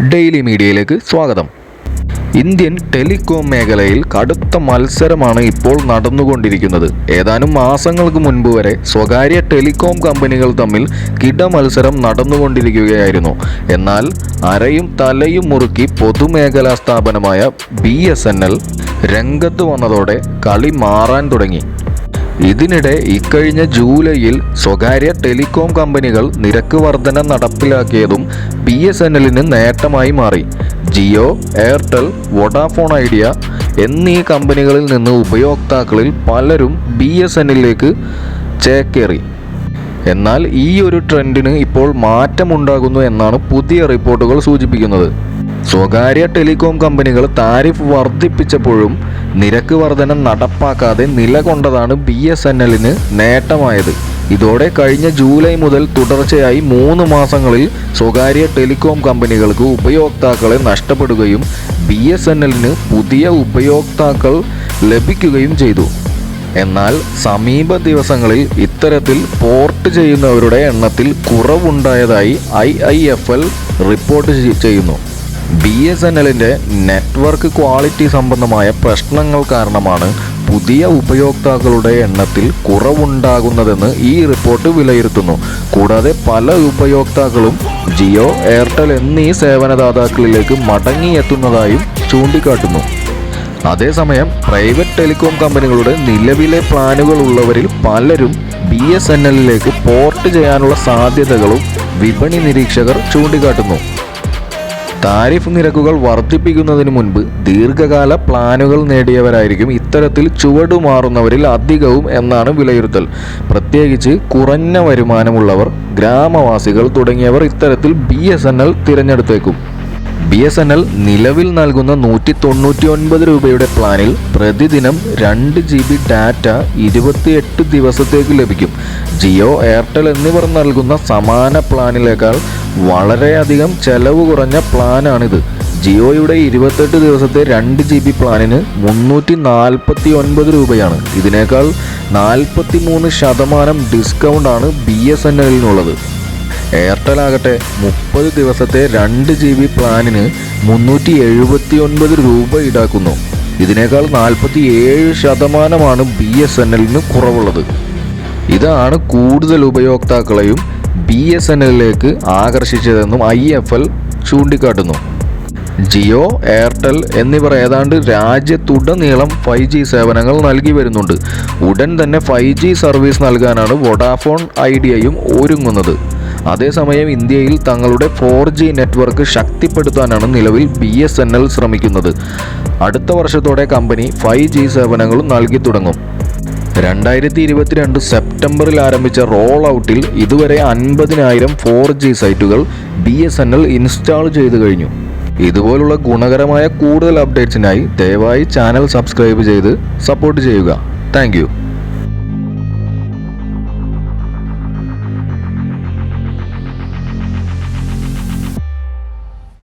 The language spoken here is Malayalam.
ഡെയിലി മീഡിയയിലേക്ക് സ്വാഗതം. ഇന്ത്യൻ ടെലികോം മേഖലയിൽ കടുത്ത മത്സരമാണ് ഇപ്പോൾ നടന്നുകൊണ്ടിരിക്കുന്നത്. ഏതാനും മാസങ്ങൾക്ക് മുൻപ് വരെ സ്വകാര്യ ടെലികോം കമ്പനികൾ തമ്മിൽ കിട മത്സരം നടന്നുകൊണ്ടിരിക്കുകയായിരുന്നു. എന്നാൽ അരയും തലയും മുറുക്കി പൊതുമേഖലാ സ്ഥാപനമായ ബി രംഗത്ത് വന്നതോടെ കളി മാറാൻ തുടങ്ങി. ഇതിനിടെ ഇക്കഴിഞ്ഞ ജൂലൈയിൽ സ്വകാര്യ ടെലികോം കമ്പനികൾ നിരക്ക് വർധന നടപ്പിലാക്കിയതും ബി എസ് എൻ എല്ലിന് നേട്ടമായി മാറി. ജിയോ എയർടെൽ വൊഡാഫോൺ ഐഡിയ എന്നീ കമ്പനികളിൽ നിന്ന് ഉപയോക്താക്കളിൽ പലരും ബി എസ് എൻ എല്ലിലേക്ക് ചേക്കേറി. എന്നാൽ ഈ ഒരു ട്രെൻഡിന് ഇപ്പോൾ മാറ്റമുണ്ടാകുന്നു എന്നാണ് പുതിയ റിപ്പോർട്ടുകൾ സൂചിപ്പിക്കുന്നത്. സ്വകാര്യ ടെലികോം കമ്പനികൾ താരിഫ് വർദ്ധിപ്പിച്ചപ്പോഴും നിരക്ക് വർധനം നടപ്പാക്കാതെ നിലകൊണ്ടതാണ് ബി എസ് എൻ എല്ലിന് നേട്ടമായത്. ഇതോടെ കഴിഞ്ഞ ജൂലൈ മുതൽ തുടർച്ചയായി മൂന്ന് മാസങ്ങളിൽ സ്വകാര്യ ടെലികോം കമ്പനികൾക്ക് ഉപയോക്താക്കളെ നഷ്ടപ്പെടുകയും ബി എസ് എൻ എല്ലിന് പുതിയ ഉപയോക്താക്കൾ ലഭിക്കുകയും ചെയ്തു. എന്നാൽ സമീപ ദിവസങ്ങളിൽ ഇത്തരത്തിൽ പോർട്ട് ചെയ്യുന്നവരുടെ എണ്ണത്തിൽ കുറവുണ്ടായതായി ഐ റിപ്പോർട്ട് ചെയ്യുന്നു. ബി എസ് എൻ എല്ലിന്റെ നെറ്റ്വർക്ക് ക്വാളിറ്റി സംബന്ധമായ പ്രശ്നങ്ങൾ കാരണമാണ് പുതിയ ഉപയോക്താക്കളുടെ എണ്ണത്തിൽ കുറവുണ്ടാകുന്നതെന്ന് ഈ റിപ്പോർട്ട് വിലയിരുത്തുന്നു. കൂടാതെ പല ഉപയോക്താക്കളും ജിയോ എയർടെൽ എന്നീ സേവനദാതാക്കളിലേക്ക് മടങ്ങിയെത്തുന്നതായും ചൂണ്ടിക്കാട്ടുന്നു. അതേസമയം പ്രൈവറ്റ് ടെലികോം കമ്പനികളുടെ നിലവിലെ പ്ലാനുകൾ ഉള്ളവരിൽ പലരും ബി എസ് എൻ എല്ലിലേക്ക് പോർട്ട് ചെയ്യാനുള്ള സാധ്യതകളും വിപണി നിരീക്ഷകർ ചൂണ്ടിക്കാട്ടുന്നു. താരിഫ് നിരക്കുകൾ വർദ്ധിപ്പിക്കുന്നതിന് മുൻപ് ദീർഘകാല പ്ലാനുകൾ നേടിയവരായിരിക്കും ഇത്തരത്തിൽ ചുവടുമാറുന്നവരിൽ അധികവും എന്നാണ് വിലയിരുത്തൽ. പ്രത്യേകിച്ച് കുറഞ്ഞ വരുമാനമുള്ളവർ ഗ്രാമവാസികൾ തുടങ്ങിയവർ ഇത്തരത്തിൽ ബി എസ് എൻ എൽ തിരഞ്ഞെടുത്തേക്കും. ബി എസ് എൻ എൽ നിലവിൽ നൽകുന്ന നൂറ്റി തൊണ്ണൂറ്റി ഒൻപത് രൂപയുടെ പ്ലാനിൽ പ്രതിദിനം രണ്ട് ജി ബി ഡാറ്റ ഇരുപത്തിയെട്ട് ദിവസത്തേക്ക് ലഭിക്കും. ജിയോ എയർടെൽ എന്നിവർ നൽകുന്ന സമാന പ്ലാനിലേക്കാൾ വളരെയധികം ചെലവ് കുറഞ്ഞ പ്ലാനാണിത്. ജിയോയുടെ ഇരുപത്തെട്ട് ദിവസത്തെ രണ്ട് ജി ബി പ്ലാനിന് മുന്നൂറ്റി നാൽപ്പത്തി ഒൻപത് രൂപയാണ്. ഇതിനേക്കാൾ നാൽപ്പത്തി മൂന്ന് ശതമാനം ഡിസ്കൗണ്ടാണ് ബി എസ് എൻ എല്ലിനുള്ളത്. എയർടെൽ ആകട്ടെ മുപ്പത് ദിവസത്തെ രണ്ട് ജി ബി പ്ലാനിന് മുന്നൂറ്റി എഴുപത്തി ഒൻപത് രൂപ ഈടാക്കുന്നു. ഇതിനേക്കാൾ നാൽപ്പത്തി ഏഴ് ശതമാനമാണ് ബി എസ് എൻ എല്ലിന് കുറവുള്ളത്. ഇതാണ് കൂടുതൽ ഉപയോക്താക്കളെയും ബി എസ് എൻ എല്ലിലേക്ക് ആകർഷിച്ചതെന്നും ഐ എഫ് എൽ ചൂണ്ടിക്കാട്ടുന്നു. ജിയോ എയർടെൽ എന്നിവർ ഏതാണ്ട് രാജ്യത്തുടനീളം ഫൈവ് ജി സേവനങ്ങൾ നൽകി വരുന്നുണ്ട്. ഉടൻ തന്നെ ഫൈവ് ജി സർവീസ് നൽകാനാണ് വൊഡാഫോൺ ഐഡിയയും ഒരുങ്ങുന്നത്. അതേസമയം ഇന്ത്യയിൽ തങ്ങളുടെ ഫോർ ജി നെറ്റ്വർക്ക് ശക്തിപ്പെടുത്താനാണ് നിലവിൽ ബി എസ് എൻ എൽ ശ്രമിക്കുന്നത്. അടുത്ത വർഷത്തോടെ കമ്പനി ഫൈവ് ജി സേവനങ്ങളും നൽകി തുടങ്ങും. രണ്ടായിരത്തി ഇരുപത്തിരണ്ട് സെപ്റ്റംബറിൽ ആരംഭിച്ച റോൾ ഔട്ടിൽ ഇതുവരെ അൻപതിനായിരം ഫോർ ജി സൈറ്റുകൾ B S N L install ചെയ്തു കഴിഞ്ഞു. ഇതുപോലുള്ള ഗുണകരമായ കൂടുതൽ അപ്ഡേറ്റ്സിനായി ദയവായി ചാനൽ സബ്സ്ക്രൈബ് ചെയ്ത് സപ്പോർട്ട് ചെയ്യുക. താങ്ക്